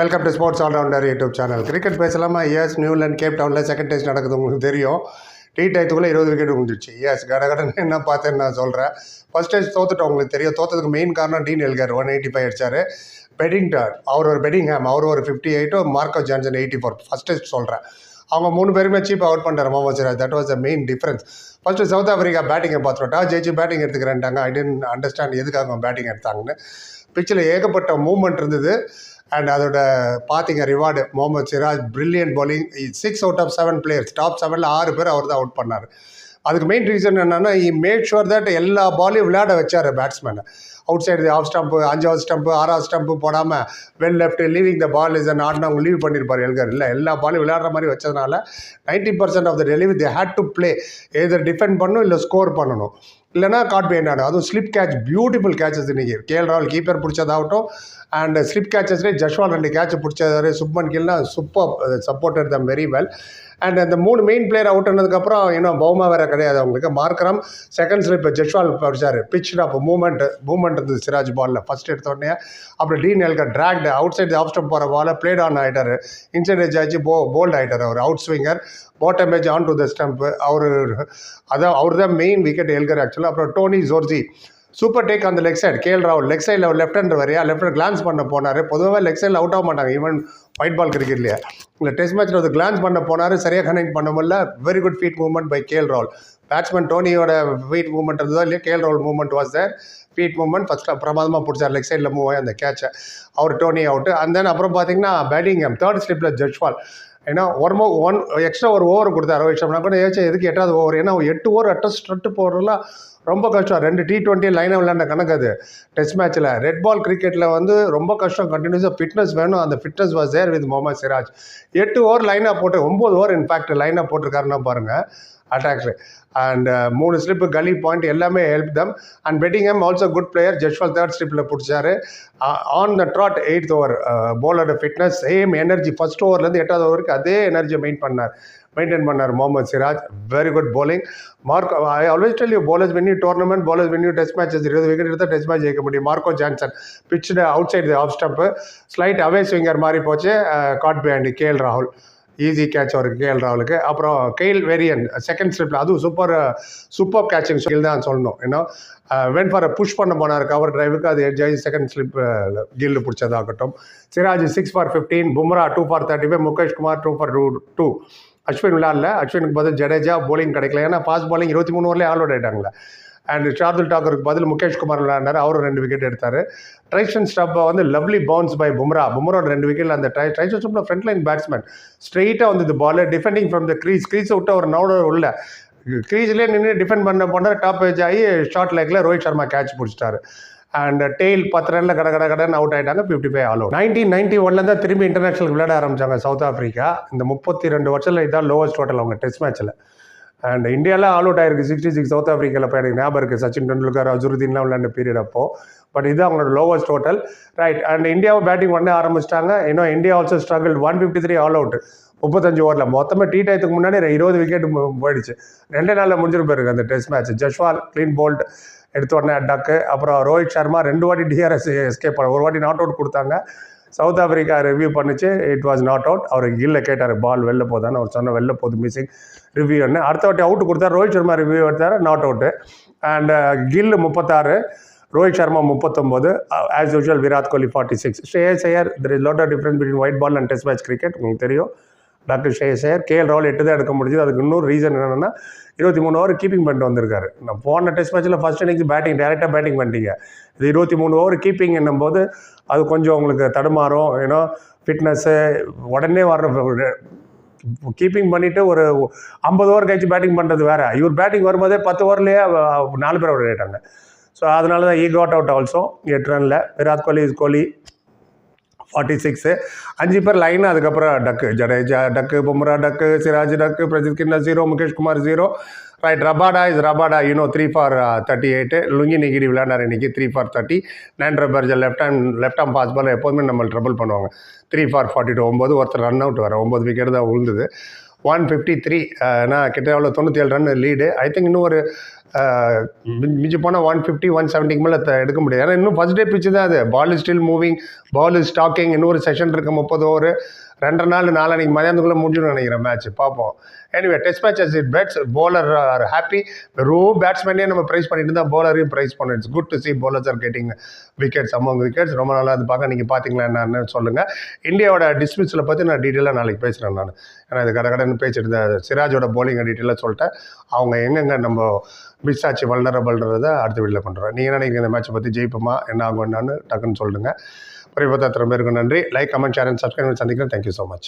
Welcome to sports allrounder YouTube channel cricket பேசலாமா? Yes Newland Cape டவுனில் second test நடக்குது உங்களுக்கு தெரியும். டீ டயத்துக்குள்ளே இருபது விக்கெட் முடிஞ்சிச்சு எஸ் கடகடன் என்ன பார்த்தேன்னு நான் சொல்கிறேன் ஃபர்ஸ்ட் டெஸ்ட் தோத்துட்டோம் உங்களுக்கு தெரியும். தோத்ததுக்கு மெயின் காரணம் Dean Elgar one eighty five அடிச்சார். பெடிங்டன் அவர் ஒரு பெடிங்ஹாம் அவர் ஒரு fifty எயிட்டும் Marco Jansen eighty four first test சொல்கிறேன் அவங்க மூணு பேருமே சீப் அவுட் பண்ணுறாரு Mohammed Siraj that was the main difference first South Africa பேட்டிங்கை பார்த்துட்டா ஜெயிச்சு பேட்டிங் எடுத்துக்கிறேன்ட்டாங்க. ஐ டென்ட் அண்டர்ஸ்டாண்ட் எதுக்காக அவங்க பேட்டிங் எடுத்தாங்கன்னு. பிச்சில் ஏகப்பட்ட மூவ்மெண்ட் இருந்தது. அண்ட் அதோட பார்த்தீங்க reward Mohammed Siraj brilliant bowling. Six out of seven players top செவனில் ஆறு பேர் அவர் தான் அவுட் பண்ணார். அதுக்கு மெயின் ரீசன் என்னென்னா இ மேட் ஷுவர் தட் எல்லா பாலையும் விளையாட வச்சார் பேட்ஸ்மேனை அவுட் சைடு ஆஃப் ஸ்டம்ப்பு அஞ்சாவது ஸ்டம்ப்பு ஆறாவது ஸ்டம்ப்பு போடாமல் well left leaving the ball is not அவங்க லீவ் பண்ணியிருப்பார் எல்கர் இல்லை எல்லா பாலையும் விளையாடுற மாதிரி வச்சதுனால ninety percent of the delivery they had to play either defend பண்ணணும் இல்லை ஸ்கோர் பண்ணணும். இல்லைனா காட் பை என்னாடு அதுவும் ஸ்லிப் கேட்ச் பியூட்டிஃபுல் கேச்சஸ் இன்னைக்கு. கேஎல் ராகுல் கீப்பர் பிடிச்சதாகட்டும். அண்ட் ஸ்லிப் கேச்சஸ்லேயே ஜஷ்வால் ரெண்டு கேட்ச் பிடிச்சதாரு. Shubman கில்னா super supporter them very well and அந்த மூணு மெயின் பிளேயர் அவுட் ஆனதுக்கப்புறம் இன்னும் பௌமா வேறு கிடையாது அவங்களுக்கு. மார்க்கரம் செகண்ட் இப்போ ஜெஷ்வால் படிச்சார். பிச்சில் அப்போ மூமெண்ட் மூமெண்ட் இருந்தது சிராஜ் பாலில் ஃபஸ்ட் எடுத்தோடனே அப்புறம் Dean Elgar dragged outside off stump போகிற பாலை பிளேட் ஆன் ஆகிட்டார் இன்சைட் எஜ் ஆச்சு போ போல்ட் ஆகிட்டார் அவர். Out swinger bottom edge on to the stump அவர் அதான் அவர் தான் மெயின் விக்கெட் எல்கர் ஆக்சுவலாக அப்புறம் டோனி ஜோர்ஜி. சூப்பர் டேக் அந்த லெக் சைடு கேஎல் ராகுல் லெக் சைடில் லெஃப்ட் ஹேண்ட் வரையா லெஃப்ட் ஹேண்ட் கிளான்ஸ் பண்ண போனார். பொதுவாக லெக் சைடில் அவுட் ஆக மாட்டாங்க ஈவன் ஒயிட் பால் கிரிக்கெட்லையே இல்லை டெஸ்ட் மேட்ச்சில் வந்து கிளான்ஸ் பண்ண போனார் சரியாக கனெக்ட் பண்ண முடியல. Very good feet movement by KL ராகுல் பேட்ஸ்மேன் டோனியோட ஃபீட் மூவ்மெண்ட் இருந்ததோ இல்லையா? கேஎல் ராகுல் movement was there feet movement first பிரமாதமாக பிடிச்சார் லெக் சைடில் மூவ் ஆகி அந்த கேட்சை அவர் டோனி அவுட்டு அண்ட் தென் அப்புறம் பார்த்தீங்கன்னா பேட்டிங் தேர்ட் ஸ்லிப்பில் ஜட்ஜ்வால் ஏன்னா ஒரு மோ ஒன் எக்ஸ்ட்ரா ஒரு ஓவர் கொடுத்தாரு ரோஹித் சர்மா கூட ஏச்சு எதுக்கு எட்டாவது ஓவர் ஏன்னா எட்டு ஓவர் அட்ரஸ் ஸ்ட்ரட்டு போடுறதுலாம் ரொம்ப கஷ்டம். ரெண்டு டி டுவெண்ட்டி லைனாக விளையாண்ட கணக்கு அது. டெஸ்ட் மேட்ச்சில் ரெட் பால் கிரிக்கெட்டில் வந்து ரொம்ப கஷ்டம். கண்டினியூஸாக ஃபிட்னஸ் வேணும். அந்த fitness was there with Mohammed Siraj எட்டு ஓவர் லைனாக போட்டு ஒம்பது ஓவர் இன்ஃபேக்ட் லைனாக போட்டிருக்காருன்னா பாருங்கள் அட்டாக்ஸு அண்ட் மூணு ஸ்லிப்பு கலி பாயிண்ட் எல்லாமே help them and Bedingham also good player Jaiswal third ஸ்லிப்பில் பிடிச்சாரு. On the trot eighth over போலரோட fitness same energy first ஓவர்லேருந்து எட்டாவது ஓவருக்கு அதே எனர்ஜியை மெயின் பண்ணார். மெயின்டைன் பண்ணார் Mohammed Siraj. Very good bowling mark I always tell you bowlers win tournament bowlers win test matches இருபது wicket எடுத்தால் test match ஜெயிக்க முடியும். Marco Jansen pitch outside off stump slight away swinger மாதிரி போச்சு. Caught behind KL ராகுல் easy catch அவருக்கு KL ராவலுக்கு அப்புறம் கெயில் வேரியன் செகண்ட் ஸ்லிப்பில் அதுவும் சூப்பர் சூப்பர் கேட்சிங் ஸ்கில் தான் சொல்லணும். ஏன்னா வென் ஃபார் புஷ் பண்ண போனார் கவர் டிரைவுக்கு அது எட்ஜ் ஆகி second slip uh, Gill பிடிச்சதாகட்டும். Siraj six for fifteen Bumrah two for thirty five Mukesh Kumar two for two two Ashwin விளாட்ல அஸ்வினுக்கு பதில் ஜடேஜா போலிங் கிடைக்கல. ஏன்னா ஃபாஸ்ட் பாலிங் இருபத்தி மூணு ஓவர்லேயே ஆல் அவுட் ஆயிட்டாங்களே அண்ட் ஷார்துல் டாக்கருக்கு பதில் முகேஷ் குமார் விளையாண்டார் அவரும் ரெண்டு விக்கெட் எடுத்தார். ட்ரைஷன் ஸ்டப்பை வந்து லவ்லி பவுன்ஸ் பை பும்ரா பும்ரோட ரெண்டு விக்கெட்டில் அந்த ட்ரை ட்ரைஷன் ஸ்டப்பில் ஃப்ரண்ட் லைன் பேட்ஸ்மேன் ஸ்ட்ரெயிட்டாக வந்தது ball defending from the crease க்ரீஸை விட்டு ஒரு நவுடர் உள்ள. க்ரீஸ்லேயே நின்று டிஃபெண்ட் பண்ண போனால் டாப் ஏஜ் ஆகி ஷார்ட் லெக்கில் ரோஹித் சர்மா கேட்ச் பிடிச்சிட்டாரு. அண்ட் டெய்ல் பத்து ரனில் கட கட கடன் அவுட் ஆகிட்டாங்க fifty five all out nineteen ninety ஒன்ல தான் திரும்பி இன்டர்நேஷனல் விளையாட ஆரம்பிச்சாங்க சவுத் ஆஃப்ரிக்கா இந்த முப்பத்தி ரெண்டு வருஷத்தில் இதான் லோவஸ்ட் டோட்டல் அவங்க டெஸ்ட் மேட்ச்சில் அண்ட் இந்தியாவில் ஆல் அவுட் ஆயிருக்கு. சிக்ஸ்டி சிக்ஸ் சவுத் ஆஃப்ரிக்காவில் இப்போ எனக்கு ஞாபகம் இருக்குது சச்சின் டெண்டுல்கர் அசுருதீன்லாம் விளையாண்ட பீரியட் அப்போ. பட் இது அவங்களோட லோவஸ்ட் டோட்டல் ரைட் அண்ட் இந்தியாவை பேட்டிங் பண்ண ஆரம்பிச்சிட்டாங்க. இன்னும் India also struggle one fifty three all out முப்பத்தஞ்சு ஓவரில் மொத்தமாக டி டயத்துக்கு முன்னாடி இருபது விக்கெட் போயிடுச்சு. ரெண்டே நாளில் முடிஞ்சிட்டு போயிருக்கு அந்த test match Jaiswal clean bowled எடுத்த உடனே டக்கு அப்புறம் ரோஹித் சர்மா ரெண்டு வாட்டி டிஆர்எஸ் எஸ்கேப் பண்ண ஒரு வாட்டி நாட் அவுட் கொடுத்தாங்க. சவுத் ஆஃப்ரிக்கா ரிவ்யூ பண்ணிச்சு. இட் வாஸ் நாட் அவுட் அவர் கில்ல கேட்டார் பால் வெளில போதான்னு. அவர் சொன்ன வெளில போகுது மிஸ்ஸிங் ரிவ்யூ ஒன்று அடுத்த வாட்டி அவுட் கொடுத்தார். ரோஹித் சர்மா ரிவ்யூ எடுத்தார் நாட் அவுட்டு அண்ட் கில் முப்பத்தாறு ரோஹித் சர்மா முப்பத்தொம்போது uh, as usual Virat Kohli forty six Shreyas Iyer there is lot of difference between white ball and test match cricket உங்களுக்கு தெரியும். டாக்டர் ஷேயஸ் கேஎல் ராவல் எட்டு தான் எடுக்க முடிஞ்சது. அதுக்கு இன்னொரு ரீசன் என்னென்னா இருபத்தி மூணு ஓவர் கீப்பிங் பண்ணிட்டு வந்திருக்காரு. நான் போன டெஸ்ட் மேட்ச்சில் ஃபஸ்ட் இன்னிங்ஸ் பேட்டிங் டேரெக்டாக பேட்டிங் பண்ணிட்டீங்க. இது இருபத்தி மூணு ஓவர் கீப்பிங் என்னும்போது அது கொஞ்சம் உங்களுக்கு தடுமாறும் ஏன்னா ஃபிட்னஸ்ஸு உடனே வர்ற கீப்பிங் பண்ணிவிட்டு ஒரு ஐம்பது ஓவர் கழிச்சு பேட்டிங் பண்ணுறது வேறு. இவர் பேட்டிங் வரும்போதே பத்து ஓவர்லேயே நாலு பேர் அவுட் ஆகிட்டாங்க ஸோ அதனால தான் ஈ காட் அவுட் ஆல்சோ எட்டு Ranil Virat Kohli is Kohli. Forty six அஞ்சு பேர் லைனாக அதுக்கப்புறம் டக்கு ஜடேஜா டக்கு Bumrah duck Siraj duck Prasidh Krishna zero Mukesh Kumar zero right Rabada is Rabada you know three for thirty eight Lungi Nigrie விளையாண்டார் இன்னைக்கு three for thirty nine Burger left hand left hand pace ball எப்போதுமே நம்ம trouble பண்ணுவாங்க. Three for forty two ஒம்பது ஒருத்தர் run out வர ஒம்பது wicket தான் விழுந்தது ஒன் ஃபிஃப்டி த்ரீ நான் கிட்ட அவ்வளோ தொண்ணூற்றி ஏழு ரன் லீடு ஐ திங்க் இன்னும் ஒரு மிஞ்சி- மிஞ்சி போனால் ஒன் ஃபிஃப்டி ஒன் செவன்ட்டிக்கு மேலே எடுக்க முடியாது. ஏன்னா இன்னும் ஃபஸ்ட் டே பிச்சு தான் அது. Ball is still moving ball is stalking இன்னொரு செஷன் இருக்குது முப்பது ஓவர் ரெண்டரை நாள் நாளைக்கு மதியானத்துக்குள்ளே முடிஞ்சுன்னு நினைக்கிறேன் மேட்ச் பார்ப்போம். Anyway test match as it bats bowler are happy வெறும் பேட்ஸ்மேனே நம்ம ப்ரைஸ் பண்ணிட்டு இருந்தால் போலரையும் ப்ரைஸ் பண்ணோம் it's good to see bowlers are getting wickets among wickets ரொம்ப நல்லா அது பார்க்க நீங்கள் பார்த்தீங்களா என்னன்னு சொல்லுங்கள் இந்தியாவோட டிஸ்மிஸில் பற்றி நான் டீட்டெயிலாக நாளைக்கு பேசுகிறேன் நான். ஏன்னா இது கடை கடன் பேசிட்டு இருந்தேன் சிராஜோட போலிங்கை டீட்டெயிலாக சொல்லிட்டேன். அவங்க எங்கெங்கே நம்ம மிஸ் ஆச்சு வல்னரபிள்ன்றதை அடுத்த வீட்டில் பண்ணுறோம் நீங்கள் நினைக்கிற நினைக்கிறீங்க இந்த மேட்ச்சை பற்றி ஜெயிப்போமா? என்ன ஆகும் என்னன்னு டக்குன்னு சொல்லுங்கள் பரிபத்தத்திரம் பேருக்கு நன்றி. Like comment share and subscribe சந்திக்கிறேன் தேங்க்யூ ஸோ மச்